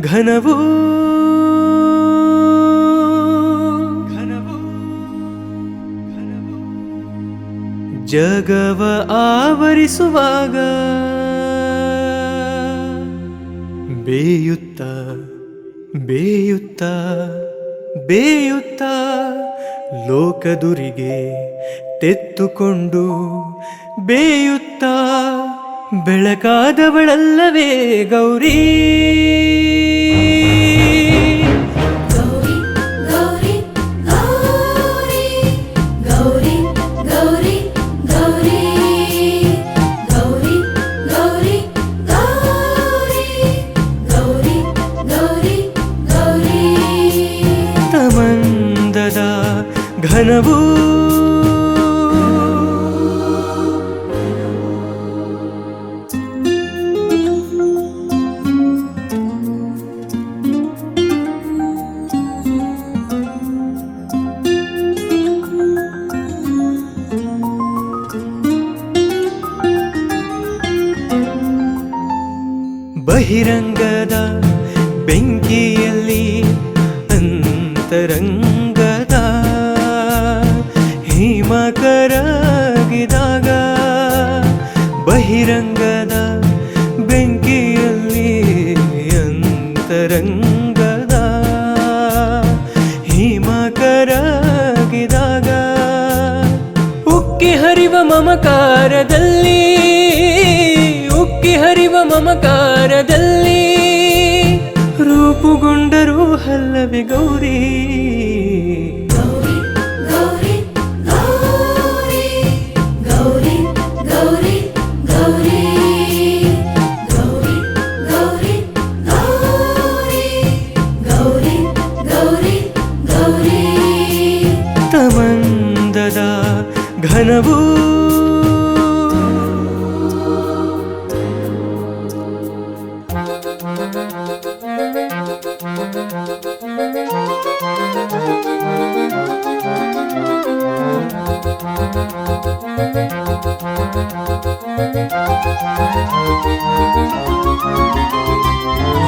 ಘನವು ಘನವು. ಜಗವ ಆವರಿಸುವಾಗ ಬೇಯುತ್ತ ಬೇಯುತ್ತ ಬೇಯುತ್ತ ಲೋಕದುರಿಗೆ ತೆತ್ತುಕೊಂಡು ಬೇಯುತ್ತ ಬೆಳಕಾದವಳಲ್ಲವೇ ಗೌರಿ? ಗೌರಿ ಬಹಿರಂಗದ ಬೆಂಕಿಯಲ್ಲಿ ಅಂತರಂಗದ ಹಿಮಕರಾಗಿದಾಗ ಬಹಿರಂಗದ ಬೆಂಕಿಯಲ್ಲಿ ಅಂತರಂಗದ ಹರಿವ ಮಮಕಾರದಲ್ಲಿ ಉಕ್ಕಿ ಹರಿವ ಮಮಕಾರದಲ್ಲಿ هلا بجوري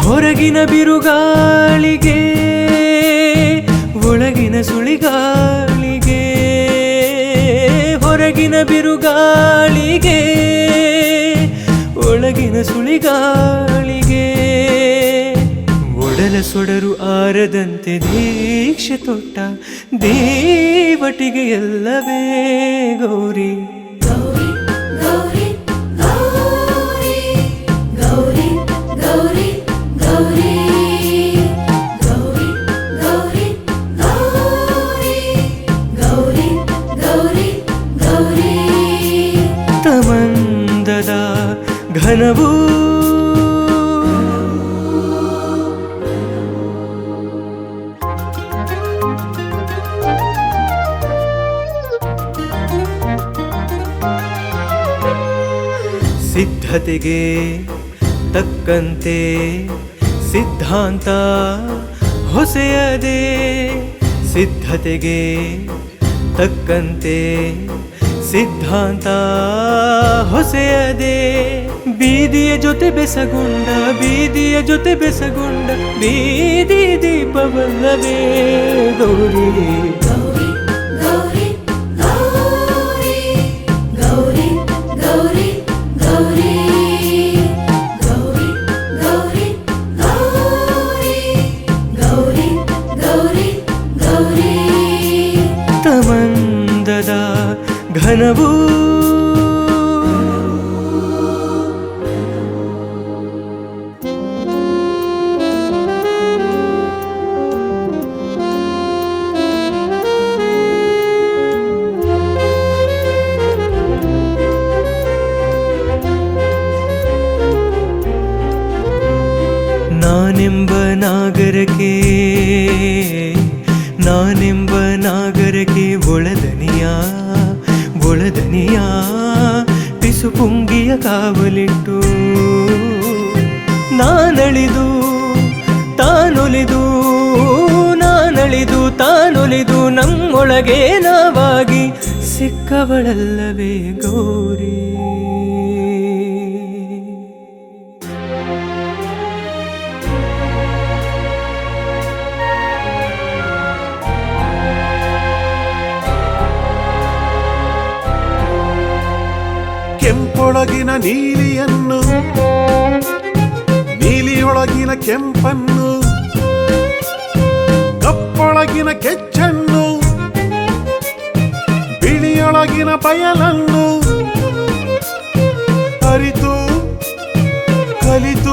ಹೊರಗಿನ ಬಿರುಗಾಳಿಗೆ, ಒಳಗಿನ ಸುಳಿಗಾಳಿಗೆ, ಹೊರಗಿನ ಬಿರುಗಾಳಿಗೆ, ಒಳಗಿನ ಸುಳಿಗಾಳಿಗೆ. ಒಡಲ ಸೊಡರು ಆರದಂತೆ ದೀಕ್ಷೆ ತೊಟ್ಟ ದೇವಟಿಗೆ ಎಲ್ಲವೇ ಗೌರಿ. ಸಿದ್ಧತೆಗೆ ತಕ್ಕಂತೆ ಸಿದ್ಧಾಂತ ಹೊಸೆಯದೆ ಸಿದ್ಧತೆಗೆ ತಕ್ಕಂತೆ ಸಿದ್ಧಾಂತ ಹೊಸೆಯದೆ ಬೀದಿಯ ಜೊತೆ ಬೆಸಗೊಂಡ, ಬೀದಿಯ ಜೊತೆ ಬೆಸಗೊಂಡ, ಬೀದಿ ದೀಪವಲ್ಲವೇ ಗೌರಿ. കനവൂ. നാനെമ്പ നാഗരകേ ಒಳದನಿಯ ಪಿಸು ಪುಂಗಿಯ ಕಾವಲಿಟ್ಟು. ನಾನಳಿದು ತಾನೊಲಿದು ನಾನಳಿದು ತಾನೊಲಿದು ನಮ್ಮೊಳಗೆ ನಾವಾಗಿ ಸಿಕ್ಕವಳಲ್ಲವೇ ಗೌರಿ. ಕೆಂಪೊಳಗಿನ ನೀಲಿಯನ್ನು ನೀಲಿಯೊಳಗಿನ ಕೆಂಪನ್ನು ಕಪ್ಪೊಳಗಿನ ಕೆಚ್ಚನ್ನು ಬಿಳಿಯೊಳಗಿನ ಬಯಲನ್ನು ಅರಿತು ಕಲಿತು